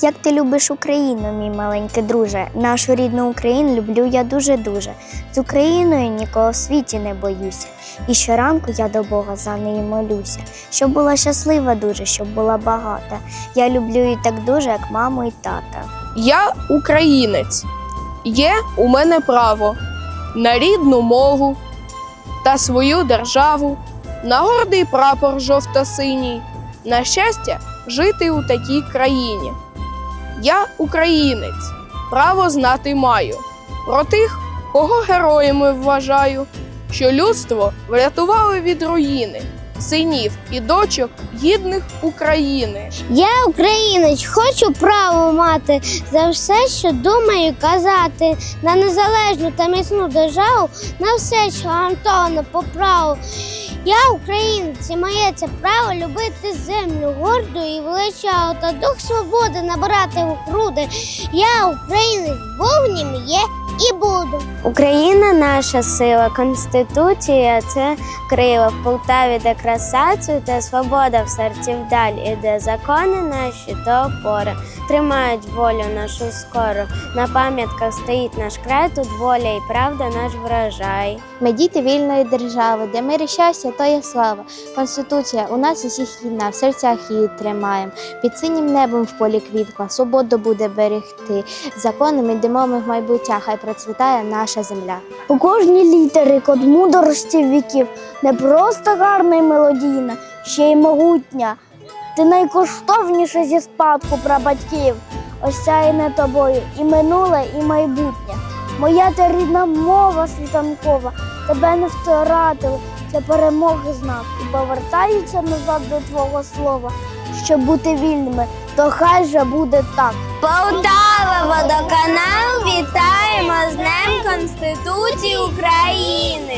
Як ти любиш Україну, мій маленький друже? Нашу рідну Україну люблю я дуже-дуже. З Україною нікого в світі не боюся. І щоранку я до Бога за неї молюся, щоб була щаслива дуже, щоб була багата. Я люблю її так дуже, як маму і тата. Я українець. Є у мене право на рідну мову та свою державу, на гордий прапор жовто-синій, на щастя жити у такій країні. Я українець, право знати маю про тих, кого героями вважаю, що людство врятували від руїни, синів і дочок гідних України. Я українець, хочу право мати за все, що думаю казати, на незалежну та міцну державу, на все, що гарантовано по праву. Я українець, і моє це право любити землю горду і величаву, та дух свободи набирати в груди. Я українець, був нім є і буду. Україна наша сила, конституція це крила. В Полтаві, де краса цвіте, свобода в серці вдаль іде. Закони наші то опора, тримають волю нашу скоро. На пам'ятках стоїть наш край, тут воля і правда наш врожай. Ми діти вільної держави, де мир і щастя, то є слава. Конституція у нас усіх єдна, в серцях її тримаємо. Під синім небом в полі квітка, свободу буде берегти. Законами йдемо ми в майбуття, хай процвітає наша земля. У кожній літері код мудрості віків не просто гарна і мелодійна, ще й могутня. Ти найкоштовніша зі спадку прабатьків, осяяне тобою і минуле, і майбутнє. Моя та рідна мова світанкова, тебе не втратили, це перемоги знак. І повертаються назад до твого слова, щоб бути вільними, то хай же буде так. Полтава водоканал вітаємо з Днем Конституції України.